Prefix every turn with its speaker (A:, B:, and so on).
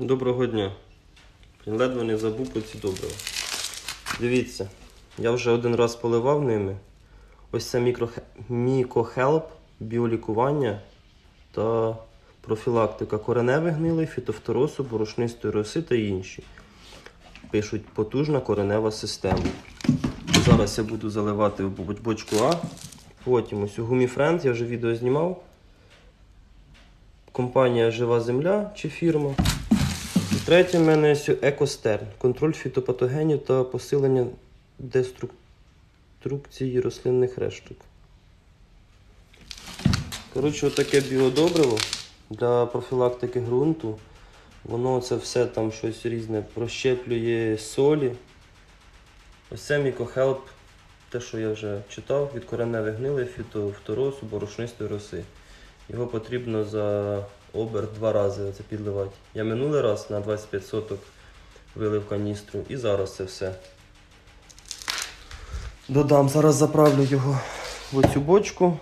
A: Доброго дня. Ледве не забув про ці добрива. Дивіться, я вже один раз поливав ними. Ось це мікохелп, біолікування та профілактика кореневих гнилей, фітофторосу, борошнистої роси та інші. Пишуть потужна коренева система. Зараз я буду заливати в бочку А. Потім ось у Гуміфренд, я вже відео знімав. Компанія Жива Земля чи фірма. Третє в мене екостерн. Контроль фітопатогенів та посилення деструкції рослинних решток. Коротше, отаке біодобриво для профілактики ґрунту. Воно це все там щось різне прощеплює солі. Ось це мікохелп, те, що я вже читав, від кореневих гнилей, фітофторосу, борошнистої роси. Його потрібно за оберт два рази це підливати. Я минулий раз на 25 соток вилив каністру і зараз це все. Додам, зараз заправлю його в оцю бочку.